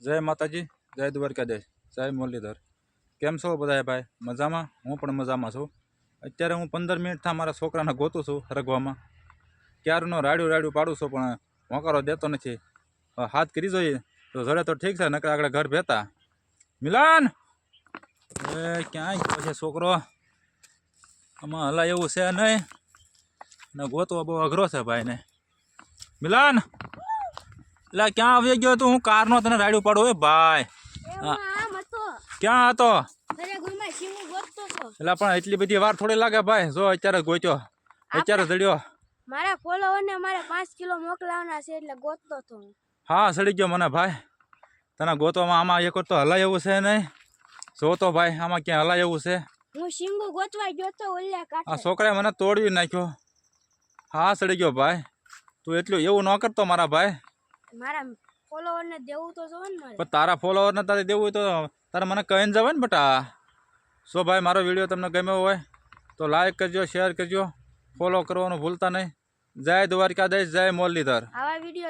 જય માતાજી, જય દ્વારકાધીશ, જય મુરલીધર. કેમ છો બધાએ ભાઈ? મજામાં? હું પણ મજામાં છું. અત્યારે હું પંદર મિનિટથી મારા છોકરાને ગોતું છું રગવામાં. ક્યારનો રાડ્યું રાડ્યું પાડું છું, પણ હોંકારો દેતો નથી. હાથ કરી જોઈએ, તો જડે તો ઠીક છે, નકર આગળ ઘર ભેતા. મિલાન! એ ક્યાંય ગયો છે છોકરો? આમાં હલા એવું છે નહીં? ને ગોતવો બહુ અઘરો છે ભાઈને. મિલાન! એટલે ક્યાં આવી ગયો તું? હું કારનો તને રાડ્યું પાડું એ ભાઈ. ક્યાં હતો? એટલે પણ એટલી બધી વાર થોડી લાગે ભાઈ. જો અત્યારે ગોચ્યો અત્યારે ચડ્યો. મારા ફોલોવરને મારે પાંચ કિલો મોકલાવના છે એટલે ગોતતો હતો હા. સડી ગયો મને ભાઈ. તને ગોતવામાં આમાં એક તો હલાય એવું છે નહીં? જો તો ભાઈ આમાં ક્યાં હલાય એવું છે? હું શીંગુ ગોતવા ગયો તો ઓલિયા આ છોકરાએ મને તોડવી નાખ્યો. હા સડી ગયો ભાઈ. તું એટલું એવું ન કરતો મારા ભાઈ. મારા ફોલોવરને દેવું તો જોવે ને મારે. પણ તારા ફોલોવરને તારે દેવું હોય તો તારે મને કહીને જવાય ને બટા. સો ભાઈ મારો વીડિયો તમને ગમ્યો હોય તો લાઈક કરજો શેર કરજો. ફોલો કરવાનું ભૂલતા નહીં. જય દ્વારકાધીશ જય મોરલીધર. આવા વીડિયો